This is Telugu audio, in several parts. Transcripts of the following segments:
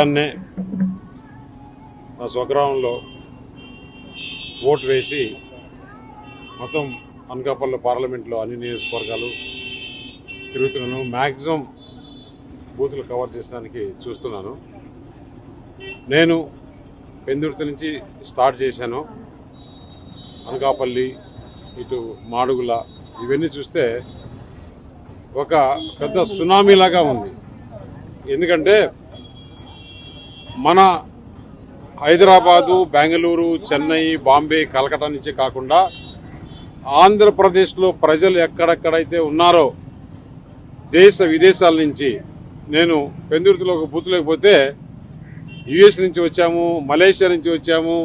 ఉదయాన్నే నా స్వగ్రామంలో ఓటు వేసి మొత్తం అనకాపల్లి పార్లమెంట్లో అన్ని నియోజకవర్గాలు తిరుగుతున్నాను. మ్యాక్సిమం బూతులు కవర్ చేసడానికి చూస్తున్నాను. నేను పెందుర్తి నుంచి స్టార్ట్ చేశాను. అనకాపల్లి ఇటు మాడుగుల ఇవన్నీ చూస్తే ఒక పెద్ద సునామీలాగా ఉంది. ఎందుకంటే మన హైదరాబాదు బెంగళూరు చెన్నై బాంబే కలకటా నుంచి కాకుండా ఆంధ్రప్రదేశ్లో ప్రజలు ఎక్కడెక్కడైతే ఉన్నారో దేశ విదేశాల నుంచి నేను పెందుర్తిలో ఒక బూత్ లేకపోతే యుఎస్ నుంచి వచ్చాము మలేషియా నుంచి వచ్చాము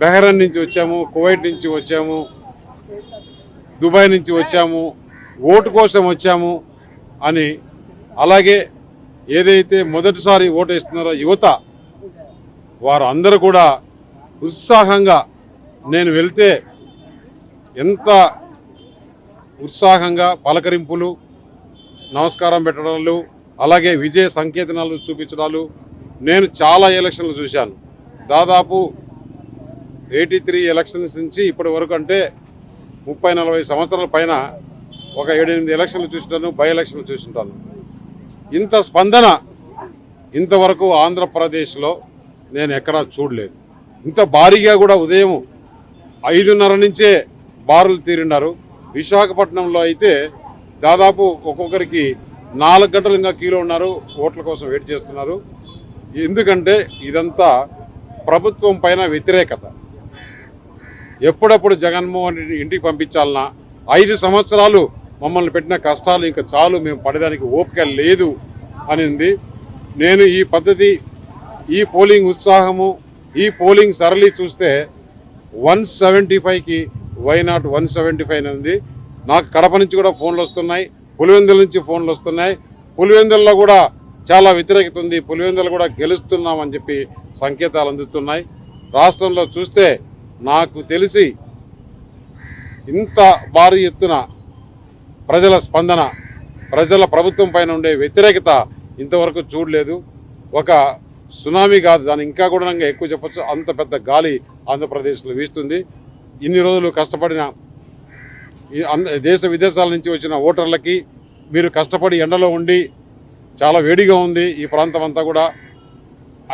బెహ్రన్ నుంచి వచ్చాము కువైట్ నుంచి వచ్చాము దుబాయ్ నుంచి వచ్చాము ఓటు కోసం వచ్చాము అని అలాగే ఏదైతే మొదటిసారి ఓటు యువత వారు అందరూ కూడా ఉత్సాహంగా నేను వెళ్తే ఎంత ఉత్సాహంగా పలకరింపులు నమస్కారం పెట్టడాలు అలాగే విజయ సంకేతనాలు చూపించడాలు నేను చాలా ఎలక్షన్లు చూశాను. దాదాపు ఎయిటీ త్రీ ఎలక్షన్స్ నుంచి ఇప్పటి వరకు అంటే ముప్పై నలభై సంవత్సరాల పైన ఒక ఏడెనిమిది ఎలక్షన్లు చూసుంటాను బై ఎలక్షన్లు చూసుంటాను. ఇంత స్పందన ఇంతవరకు ఆంధ్రప్రదేశ్లో నేను ఎక్కడా చూడలేదు. ఇంత భారీగా కూడా ఉదయం ఐదున్నర నుంచే బారులు తీరినారు. విశాఖపట్నంలో అయితే దాదాపు ఒక్కొక్కరికి నాలుగు గంటలు ఇంకా క్యూలో ఉన్నారు. ఓట్ల కోసం వెయిట్ చేస్తున్నారు. ఎందుకంటే ఇదంతా ప్రభుత్వం పైన వ్యతిరేకత. ఎప్పుడప్పుడు జగన్మోహన్ రెడ్డి ఇంటికి పంపించాలన్నా ఐదు సంవత్సరాలు మమ్మల్ని పెట్టిన కష్టాలు ఇంకా చాలు మేము పడడానికి ఓపిక లేదు అనింది. నేను ఈ పద్ధతి ఈ పోలింగ్ ఉత్సాహము ఈ పోలింగ్ సరళి చూస్తే వన్ సెవెంటీ ఫైవ్కి why not one seventy five ఉంది నాకు కడప నుంచి కూడా ఫోన్లు వస్తున్నాయి పులివెందుల నుంచి ఫోన్లు వస్తున్నాయి. పులివెందుల్లో కూడా చాలా వ్యతిరేకత ఉంది. పులివెందులు కూడా గెలుస్తున్నామని చెప్పి సంకేతాలు అందుతున్నాయి. రాష్ట్రంలో చూస్తే నాకు తెలిసి ఇంత భారీ ఎత్తున ప్రజల స్పందన ప్రజల ప్రభుత్వం పైన ఉండే వ్యతిరేకత ఇంతవరకు చూడలేదు. ఒక సునామీ కాదు దాని ఇంకా కూడా ఎక్కువ చెప్పచ్చు. అంత పెద్ద గాలి ఆంధ్రప్రదేశ్లో వీస్తుంది. ఇన్ని రోజులు కష్టపడిన ఈ దేశ విదేశాల నుంచి వచ్చిన ఓటర్లకి మీరు కష్టపడి ఎండలో ఉండి చాలా వేడిగా ఉంది ఈ ప్రాంతం అంతా కూడా.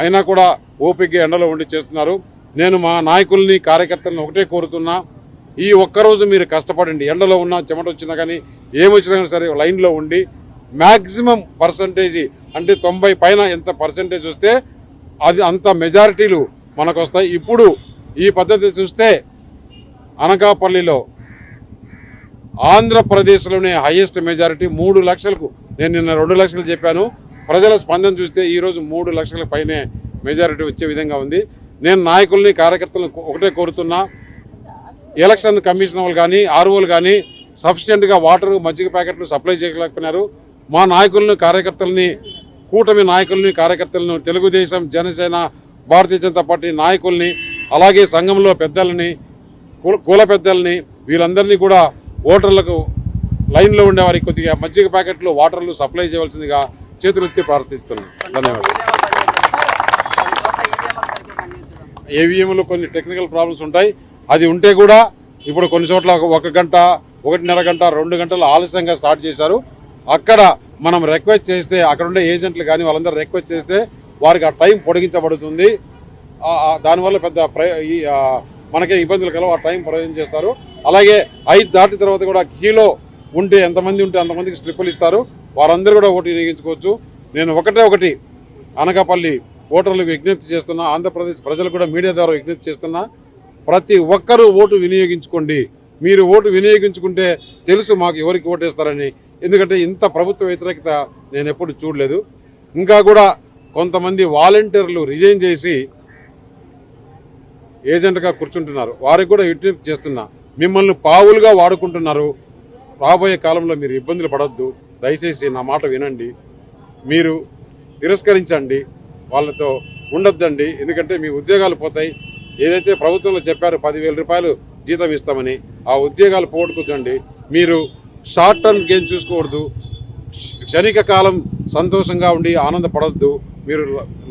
అయినా కూడా ఓపిక ఎండలో ఉండి చేస్తున్నారు. నేను మా నాయకుల్ని కార్యకర్తలను ఒకటే కోరుతున్నా. ఈ ఒక్కరోజు మీరు కష్టపడండి. ఎండలో ఉన్నా చెమట వచ్చినా కానీ ఏమొచ్చినా కానీ సరే లైన్లో ఉండి మ్యాక్సిమం పర్సంటేజీ అంటే తొంభై పైన ఎంత పర్సంటేజ్ వస్తే అది అంత మెజారిటీలు మనకు వస్తాయి ఇప్పుడు ఈ పద్ధతి చూస్తే అనకాపల్లిలో ఆంధ్రప్రదేశ్లోనే హైయెస్ట్ మెజారిటీ మూడు లక్షలకు. నేను నిన్న రెండు లక్షలు చెప్పాను. ప్రజల స్పందన చూస్తే ఈరోజు మూడు లక్షల పైనే మెజారిటీ వచ్చే విధంగా ఉంది. నేను నాయకుల్ని కార్యకర్తలను ఒకటే కోరుతున్నా. ఎలక్షన్ కమిషన్ వాళ్ళు కానీ ఆర్ఓలు కానీ సఫిషియెంట్గా వాటర్ మజ్జిగ ప్యాకెట్లు సప్లై చేయలేకపోయినారు. మా నాయకులను కార్యకర్తలని కూటమి నాయకుల్ని కార్యకర్తలను తెలుగుదేశం జనసేన భారతీయ జనతా పార్టీ నాయకుల్ని అలాగే సంఘంలో పెద్దలని కుల- పెద్దల్ని వీళ్ళందరినీ కూడా ఓటర్లకు లైన్లో ఉండేవారికి కొద్దిగా మజ్జిగ ప్యాకెట్లు వాటర్లు సప్లై చేయవలసిందిగా చేతులెత్తి ప్రార్థిస్తున్నాను ధన్యవాదాలు. ఏవిఎంలో కొన్ని టెక్నికల్ ప్రాబ్లమ్స్ ఉంటాయి. అది ఉంటే కూడా ఇప్పుడు కొన్ని చోట్ల ఒక- గంట ఒకటిన్నర గంట రెండు గంటలు ఆలస్యంగా స్టార్ట్ చేశారు. అక్కడ మనం రిక్వెస్ట్ చేస్తే అక్కడ ఉండే ఏజెంట్లు కానీ వాళ్ళందరూ రిక్వెస్ట్ చేస్తే వారికి ఆ టైం పొడిగించబడుతుంది. దానివల్ల పెద్ద ఈ, మనకే ఇబ్బందులు కలవు ఆ టైం ప్రయోజనం చేస్తారు. అలాగే ఐదు దాటిన తర్వాత కూడా కీలో ఉంటే ఎంతమంది ఉంటే అంతమందికి స్లిప్పులు ఇస్తారు. వారందరూ కూడా ఓటు వినియోగించుకోవచ్చు. నేను ఒకటే ఒకటి అనకాపల్లి ఓటర్లకు విజ్ఞప్తి చేస్తున్నా. ఆంధ్రప్రదేశ్ ప్రజలు కూడా మీడియా ద్వారా విజ్ఞప్తి చేస్తున్నా. ప్రతి ఒక్కరూ ఓటు వినియోగించుకోండి. మీరు ఓటు వినియోగించుకుంటే తెలుసు మాకు ఎవరికి ఓటేస్తారని. ఎందుకంటే ఇంత ప్రభుత్వ వ్యతిరేకత నేను ఎప్పుడు చూడలేదు. ఇంకా కూడా కొంతమంది వాలంటీర్లు రిజైన్ చేసి ఏజెంట్గా కూర్చుంటున్నారు. వారికి కూడా విజ్ఞప్తి చేస్తున్నా. మిమ్మల్ని పావులుగా వాడుకుంటున్నారు. రాబోయే కాలంలో మీరు ఇబ్బందులు పడొద్దు. దయచేసి నా మాట వినండి. మీరు తిరస్కరించండి. వాళ్ళతో ఉండొద్దండి. ఎందుకంటే మీ ఉద్యోగాలు పోతాయి. ఏదైతే ప్రభుత్వంలో చెప్పారో పదివేల రూపాయలు జీతం ఇస్తామని ఆ ఉద్యోగాలు పోగొట్టుకోద్దండి మీరు షార్ట్ టర్మ్ గేమ్ చూసుకోకూడదు. క్షణిక కాలం సంతోషంగా ఉండి ఆనందపడొద్దు. మీరు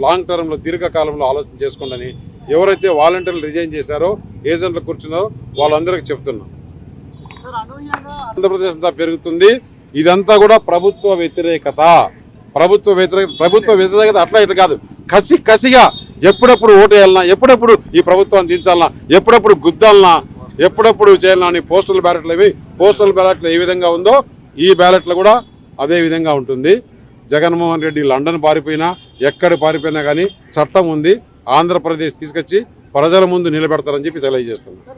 లాంగ్ టర్మ్లో దీర్ఘకాలంలో ఆలోచన చేసుకోండి. ఎవరైతే వాలంటీర్లు రిజైన్ చేశారో ఏజెంట్లు కూర్చున్నారో వాళ్ళందరికీ చెప్తున్నాం. ఆంధ్రప్రదేశ్ అంతా పెరుగుతుంది. ఇదంతా కూడా ప్రభుత్వ వ్యతిరేకత. ప్రభుత్వ వ్యతిరేకత ప్రభుత్వ వ్యతిరేకత అట్లా ఇట్లా కాదు. కసి కసిగా ఎప్పుడెప్పుడు ఓటు వేయాలన్నా ఎప్పుడెప్పుడు ఈ ప్రభుత్వాన్ని దించాలన్నా ఎప్పుడెప్పుడు గుద్దాలన్నా ఎప్పుడెప్పుడు చేయాలన్నా అని పోస్టల్ బ్యాలెట్లు ఇవి పోస్టల్ బ్యాలెట్లు ఏ విధంగా ఉందో ఈ బ్యాలెట్లు కూడా అదే విధంగా ఉంటుంది. జగన్మోహన్ రెడ్డి లండన్ పారిపోయినా ఎక్కడ పారిపోయినా కానీ చట్టం ఉంది ఆంధ్రప్రదేశ్ తీసుకొచ్చి ప్రజల ముందు నిలబెడతారని చెప్పి తెలియజేస్తున్నాను